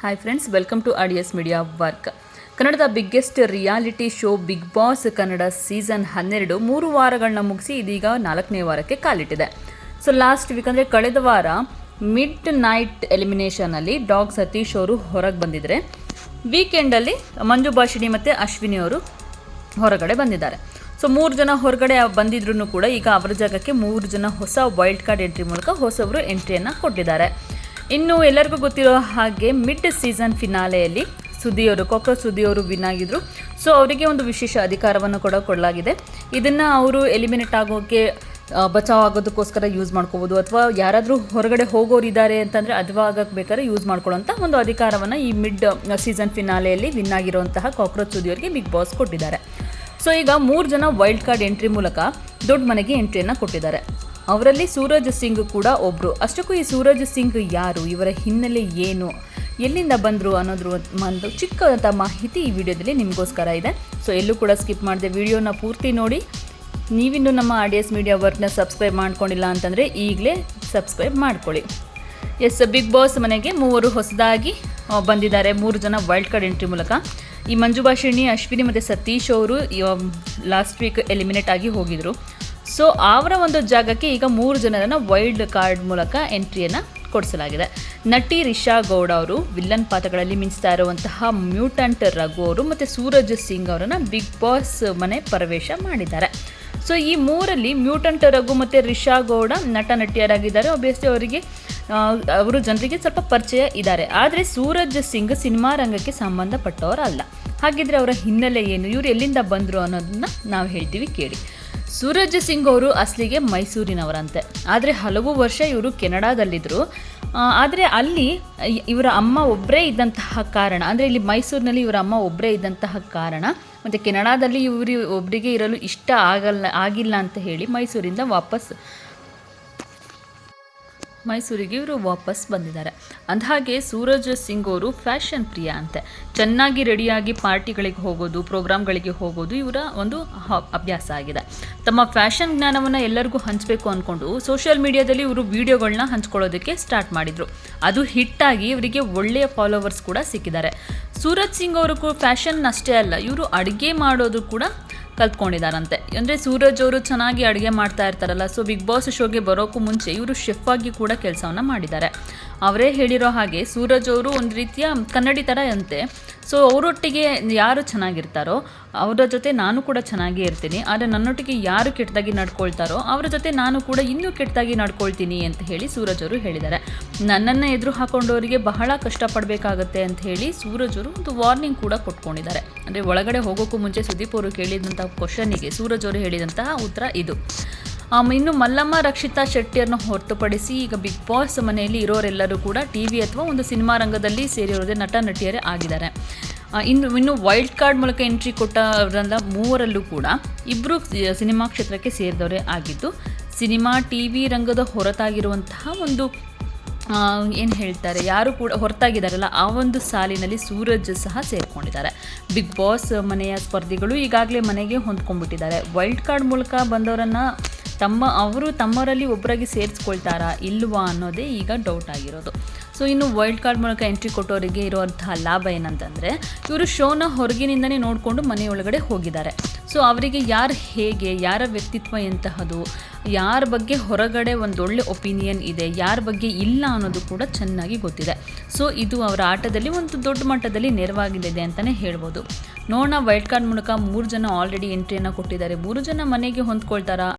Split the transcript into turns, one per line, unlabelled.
Hi friends welcome to audios media work ಕನ್ನಡದ biggest reality show Bigg Boss Kannada season ಹನ್ನೆರಡು ಮೂರು ವಾರಗಳನ್ನ ಮುಗಿಸಿ ಇದೀಗ ನಾಲ್ಕನೇ ವಾರಕ್ಕೆ ಕಾಲಿಟ್ಟಿದೆ. ಸೊ ಲಾಸ್ಟ್ ವೀಕ್ ಅಂದರೆ ಕಳೆದ ವಾರ ಮಿಡ್ ನೈಟ್ ಎಲಿಮಿನೇಷನಲ್ಲಿ ಡಾಗ್ ಸತೀಶ್ ಅವರು ಹೊರಗೆ ಬಂದಿದ್ದರೆ ವೀಕೆಂಡಲ್ಲಿ ಮಂಜು ಭಾಷಿಣಿ ಮತ್ತು ಅಶ್ವಿನಿ ಅವರು ಹೊರಗಡೆ ಬಂದಿದ್ದಾರೆ. ಸೊ ಮೂರು ಜನ ಹೊರಗಡೆ ಬಂದಿದ್ರು ಕೂಡ ಈಗ ಅವರ ಜಾಗಕ್ಕೆ ಮೂರು ಜನ ಹೊಸ ವೈಲ್ಡ್ ಕಾರ್ಡ್ ಎಂಟ್ರಿ ಮೂಲಕ ಹೊಸವರು ಎಂಟ್ರಿಯನ್ನು ಕೊಟ್ಟಿದ್ದಾರೆ. ಇನ್ನು ಎಲ್ಲರಿಗೂ ಗೊತ್ತಿರೋ ಹಾಗೆ ಮಿಡ್ ಸೀಸನ್ ಫಿನಾಲೆಯಲ್ಲಿ ಸುದ್ದಿಯವರು ಕಾಕ್ರೋಚ್ ಸುದಿಯವರು ವಿನ್ ಆಗಿದ್ರು. ಸೊ ಅವರಿಗೆ ಒಂದು ವಿಶೇಷ ಅಧಿಕಾರವನ್ನು ಕೂಡ ಕೊಡಲಾಗಿದೆ. ಇದನ್ನು ಅವರು ಎಲಿಮಿನೇಟ್ ಆಗೋಕ್ಕೆ ಬಚಾವ್ ಆಗೋದಕ್ಕೋಸ್ಕರ ಯೂಸ್ ಮಾಡ್ಕೋಬೋದು. ಅಥವಾ ಯಾರಾದರೂ ಹೊರಗಡೆ ಹೋಗೋರು ಇದ್ದಾರೆ ಅಂತಂದರೆ ಬೇಕಾದ್ರೆ ಯೂಸ್ ಮಾಡ್ಕೊಳ್ಳೋಂಥ ಒಂದು ಅಧಿಕಾರವನ್ನು ಈ ಮಿಡ್ ಸೀಸನ್ ಫಿನಾಲೆಯಲ್ಲಿ ವಿನ್ ಆಗಿರುವಂತಹ ಕಾಕ್ರೋಚ್ ಸುದಿಯವರಿಗೆ ಬಿಗ್ ಬಾಸ್ ಕೊಟ್ಟಿದ್ದಾರೆ. ಸೊ ಈಗ ಮೂರು ಜನ ವೈಲ್ಡ್ ಕಾರ್ಡ್ ಎಂಟ್ರಿ ಮೂಲಕ ದೊಡ್ಡ ಮನೆಗೆ ಎಂಟ್ರಿಯನ್ನು ಕೊಟ್ಟಿದ್ದಾರೆ. ಅವರಲ್ಲಿ ಸೂರಜ್ ಸಿಂಗ್ ಕೂಡ ಒಬ್ಬರು ಅಷ್ಟಕ್ಕೂ ಈ ಸೂರಜ್ ಸಿಂಗ್ ಯಾರು, ಇವರ ಹಿನ್ನೆಲೆ ಏನು, ಎಲ್ಲಿಂದ ಬಂದರು ಅನ್ನೋದ್ರ ಒಂದು ಚಿಕ್ಕದಂಥ ಮಾಹಿತಿ ಈ ವಿಡಿಯೋದಲ್ಲಿ ನಿಮಗೋಸ್ಕರ ಇದೆ. ಸೊ ಎಲ್ಲೂ ಕೂಡ ಸ್ಕಿಪ್ ಮಾಡಿದೆ ವಿಡಿಯೋನ ಪೂರ್ತಿ ನೋಡಿ. ನೀವಿನ್ನೂ ನಮ್ಮ ಆಡಿಯಸ್ ಮೀಡಿಯಾ ವರ್ಕ್ನ ಸಬ್ಸ್ಕ್ರೈಬ್ ಮಾಡ್ಕೊಂಡಿಲ್ಲ ಅಂತಂದರೆ ಈಗಲೇ ಸಬ್ಸ್ಕ್ರೈಬ್ ಮಾಡ್ಕೊಳ್ಳಿ. ಎಸ್, ಬಿಗ್ ಬಾಸ್ ಮನೆಗೆ ಮೂವರು ಹೊಸದಾಗಿ ಬಂದಿದ್ದಾರೆ. ಮೂರು ಜನ ವೈಲ್ಡ್ ಕಾರ್ಡ್ ಎಂಟ್ರಿ ಮೂಲಕ. ಈ ಮಂಜು ಭಾಷಿಣಿ ಅಶ್ವಿನಿ ಮತ್ತು ಸತೀಶ್ ಅವರು ಲಾಸ್ಟ್ ವೀಕ್ ಎಲಿಮಿನೇಟ್ ಆಗಿ ಹೋಗಿದ್ರು. ಸೊ ಅವರ ಒಂದು ಜಾಗಕ್ಕೆ ಈಗ ಮೂರು ಜನರನ್ನು ವೈಲ್ಡ್ ಕಾರ್ಡ್ ಮೂಲಕ ಎಂಟ್ರಿಯನ್ನು ಕೊಡಿಸಲಾಗಿದೆ. ನಟಿ ರಿಷಾ ಗೌಡ ಅವರು ವಿಲ್ಲನ್ ಪಾತ್ರಗಳಲ್ಲಿ ಮಿಂಚ್ತಾ ಇರುವಂತಹ ಮ್ಯೂಟಂಟ್ ರಘು ಅವರು ಮತ್ತು ಸೂರಜ್ ಸಿಂಗ್ ಅವರನ್ನು ಬಿಗ್ ಬಾಸ್ ಮನೆ ಪ್ರವೇಶ ಮಾಡಿದ್ದಾರೆ. ಸೊ ಈ ಮೂರಲ್ಲಿ ಮ್ಯೂಟಂಟ್ ರಘು ಮತ್ತು ರಿಷಾ ಗೌಡ ನಟ ನಟಿಯರಾಗಿದ್ದಾರೆ ಒಬ್ಬಿಯಸ್ಲಿ ಅವರಿಗೆ ಅವರು ಜನರಿಗೆ ಸ್ವಲ್ಪ ಪರಿಚಯ ಇದ್ದಾರೆ. ಆದರೆ ಸೂರಜ್ ಸಿಂಗ್ ಸಿನಿಮಾ ರಂಗಕ್ಕೆ ಸಂಬಂಧಪಟ್ಟವರಲ್ಲ. ಹಾಗಿದ್ರೆ ಅವರ ಹಿನ್ನೆಲೆ ಏನು, ಇವರು ಎಲ್ಲಿಂದ ಬಂದರು ಅನ್ನೋದನ್ನ ನಾವು ಹೇಳ್ತೀವಿ ಕೇಳಿ. ಸೂರಜ್ ಸಿಂಗ್ ಅವರು ಅಸಲಿಗೆ ಮೈಸೂರಿನವರಂತೆ. ಆದರೆ ಹಲವು ವರ್ಷ ಇವರು ಕೆನಡಾದಲ್ಲಿದ್ದರು ಆದರೆ ಅಲ್ಲಿ ಇವರ ಅಮ್ಮ ಒಬ್ಬರೇ ಇದ್ದಂತಹ ಕಾರಣ, ಅಂದರೆ ಇಲ್ಲಿ ಮೈಸೂರಿನಲ್ಲಿ ಇವರ ಅಮ್ಮ ಒಬ್ಬರೇ ಇದ್ದಂತಹ ಕಾರಣ, ಮತ್ತು ಕೆನಡಾದಲ್ಲಿ ಇವರು ಒಬ್ಬರಿಗೆ ಇರಲು ಇಷ್ಟ ಆಗಲ್ಲ, ಆಗಿಲ್ಲ ಅಂತ ಹೇಳಿ ಮೈಸೂರಿಂದ ವಾಪಸ್ ಮೈಸೂರಿಗೆ ಇವರು ವಾಪಸ್ ಬಂದಿದ್ದಾರೆ. ಅಂದಹಾಗೆ ಸೂರಜ್ ಸಿಂಗ್ ಅವರು ಫ್ಯಾಷನ್ ಪ್ರಿಯ ಅಂತೆ. ಚೆನ್ನಾಗಿ ರೆಡಿಯಾಗಿ ಪಾರ್ಟಿಗಳಿಗೆ ಹೋಗೋದು, ಪ್ರೋಗ್ರಾಮ್ಗಳಿಗೆ ಹೋಗೋದು ಇವರ ಒಂದು ಅಭ್ಯಾಸ ಆಗಿದೆ. ತಮ್ಮ ಫ್ಯಾಷನ್ ಜ್ಞಾನವನ್ನು ಎಲ್ಲರಿಗೂ ಹಂಚಬೇಕು ಅಂದ್ಕೊಂಡು ಸೋಷಿಯಲ್ ಮೀಡಿಯಾದಲ್ಲಿ ಇವರು ವಿಡಿಯೋಗಳನ್ನ ಹಂಚ್ಕೊಳ್ಳೋದಕ್ಕೆ ಸ್ಟಾರ್ಟ್ ಮಾಡಿದರು. ಅದು ಹಿಟ್ಟಾಗಿ ಇವರಿಗೆ ಒಳ್ಳೆಯ ಫಾಲೋವರ್ಸ್ ಕೂಡ ಸಿಕ್ಕಿದ್ದಾರೆ. ಸೂರಜ್ ಸಿಂಗ್ ಅವರು ಫ್ಯಾಷನ್ ಅಷ್ಟೇ ಅಲ್ಲ, ಇವರು ಅಡುಗೆ ಮಾಡೋದು ಕೂಡ ಕಲ್ತ್ಕೊಂಡಿದ್ದಾರಂತೆ ಅಂದರೆ ಸೂರಜ್ ಅವರು ಚೆನ್ನಾಗಿ ಅಡುಗೆ ಮಾಡ್ತಾ ಇರ್ತಾರಲ್ಲ ಸೊ ಬಿಗ್ ಬಾಸ್ ಶೋಗೆ ಬರೋಕ್ಕೂ ಮುಂಚೆ ಇವರು ಶೆಫ್ ಆಗಿ ಕೂಡ ಕೆಲಸವನ್ನು ಮಾಡಿದ್ದಾರೆ. ಅವರೇ ಹೇಳಿರೋ ಹಾಗೆ ಸೂರಜ್ ಅವರು ಒಂದು ರೀತಿಯ ಕನ್ನಡಿ ಥರ ಅಂತೆ. ಸೊ ಅವರೊಟ್ಟಿಗೆ ಯಾರು ಚೆನ್ನಾಗಿರ್ತಾರೋ, ಅವರ ಜೊತೆ ನಾನು ಕೂಡ ಚೆನ್ನಾಗೇ ಇರ್ತೀನಿ. ಆದರೆ ನನ್ನೊಟ್ಟಿಗೆ ಯಾರು ಕೆಟ್ಟದಾಗಿ ನಡ್ಕೊಳ್ತಾರೋ, ಅವರ ಜೊತೆ ನಾನು ಕೂಡ ಇನ್ನೂ ಕೆಟ್ಟದಾಗಿ ನಡ್ಕೊಳ್ತೀನಿ ಅಂತ ಹೇಳಿ ಸೂರಜ್ ಅವರು ಹೇಳಿದ್ದಾರೆ. ನನ್ನನ್ನು ಎದುರು ಹಾಕೊಂಡವರಿಗೆ ಬಹಳ ಕಷ್ಟಪಡಬೇಕಾಗತ್ತೆ ಅಂತ ಹೇಳಿ ಸೂರಜ್ ಅವರು ಒಂದು ವಾರ್ನಿಂಗ್ ಕೂಡ ಕೊಟ್ಕೊಂಡಿದ್ದಾರೆ. ಅಂದರೆ ಒಳಗಡೆ ಹೋಗೋಕ್ಕೂ ಮುಂಚೆ ಸುದೀಪ್ ಅವರು ಕೇಳಿದಂಥ ಕ್ವಶನಿಗೆ ಸೂರಜ್ ಅವರು ಹೇಳಿದಂತಹ ಉತ್ತರ ಇದು. ಇನ್ನು ಮಲ್ಲಮ್ಮ ರಕ್ಷಿತಾ ಶೆಟ್ಟಿಯರನ್ನು ಹೊರತುಪಡಿಸಿ ಈಗ ಬಿಗ್ ಬಾಸ್ ಮನೆಯಲ್ಲಿ ಇರೋರೆಲ್ಲರೂ ಕೂಡ ಟಿ ವಿ ಅಥವಾ ಒಂದು ಸಿನಿಮಾ ರಂಗದಲ್ಲಿ ಸೇರಿರೋದೇ ನಟ ನಟಿಯರೇ ಆಗಿದ್ದಾರೆ. ಇನ್ನು ಇನ್ನು ವೈಲ್ಡ್ ಕಾರ್ಡ್ ಮೂಲಕ ಎಂಟ್ರಿ ಕೊಟ್ಟವರಲ್ಲ ಮೂವರಲ್ಲೂ ಕೂಡ ಇಬ್ಬರು ಸಿನಿಮಾ ಕ್ಷೇತ್ರಕ್ಕೆ ಸೇರಿದವರೇ ಆಗಿದ್ದು, ಸಿನಿಮಾ ಟಿ ವಿ ರಂಗದ ಹೊರತಾಗಿರುವಂತಹ ಒಂದು ಏನು ಹೇಳ್ತಾರೆ, ಯಾರು ಕೂಡ ಹೊರತಾಗಿದ್ದಾರಲ್ಲ, ಆ ಒಂದು ಸಾಲಿನಲ್ಲಿ ಸೂರಜ್ ಸಹ ಸೇರಿಕೊಂಡಿದ್ದಾರೆ. ಬಿಗ್ ಬಾಸ್ ಮನೆಯ ಸ್ಪರ್ಧಿಗಳು ಈಗಾಗಲೇ ಮನೆಗೆ ಹೊಂದ್ಕೊಂಡ್ಬಿಟ್ಟಿದ್ದಾರೆ. ವೈಲ್ಡ್ ಕಾರ್ಡ್ ಮೂಲಕ ಬಂದವರನ್ನು ತಮ್ಮ, ಅವರು ತಮ್ಮರಲ್ಲಿ ಒಬ್ಬರಾಗಿ ಸೇರಿಸ್ಕೊಳ್ತಾರಾ ಇಲ್ವಾ ಅನ್ನೋದೇ ಈಗ ಡೌಟ್ ಆಗಿರೋದು. ಸೊ ಇನ್ನು ವೈಲ್ಡ್ ಕಾರ್ಡ್ ಮೂಲಕ ಎಂಟ್ರಿ ಕೊಟ್ಟವರಿಗೆ ಇರುವಂತಹ ಲಾಭ ಏನಂತಂದರೆ, ಇವರು ಶೋನ ಹೊರಗಿನಿಂದನೇ ನೋಡಿಕೊಂಡು ಮನೆಯೊಳಗಡೆ ಹೋಗಿದ್ದಾರೆ. ಸೊ ಅವರಿಗೆ ಯಾರು ಹೇಗೆ, ಯಾರ ವ್ಯಕ್ತಿತ್ವ ಎಂತಹದು, ಯಾರ ಬಗ್ಗೆ ಹೊರಗಡೆ ಒಂದೊಳ್ಳೆ ಒಪಿನಿಯನ್ ಇದೆ, ಯಾರ ಬಗ್ಗೆ ಇಲ್ಲ ಅನ್ನೋದು ಕೂಡ ಚೆನ್ನಾಗಿ ಗೊತ್ತಿದೆ. ಸೊ ಇದು ಅವರ ಆಟದಲ್ಲಿ ಒಂದು ದೊಡ್ಡ ಮಟ್ಟದಲ್ಲಿ ನೆರವಾಗಲಿದೆ ಅಂತಲೇ ಹೇಳ್ಬೋದು. ನೋಡೋಣ ವೈಲ್ಡ್ ಕಾರ್ಡ್ ಮೂಲಕ ಮೂರು ಜನ ಆಲ್ರೆಡಿ ಎಂಟ್ರಿಯನ್ನು ಕೊಟ್ಟಿದ್ದಾರೆ. ಮೂರು ಜನ ಮನೆಗೆ ಹೊಂದ್ಕೊಳ್ತಾರಾ?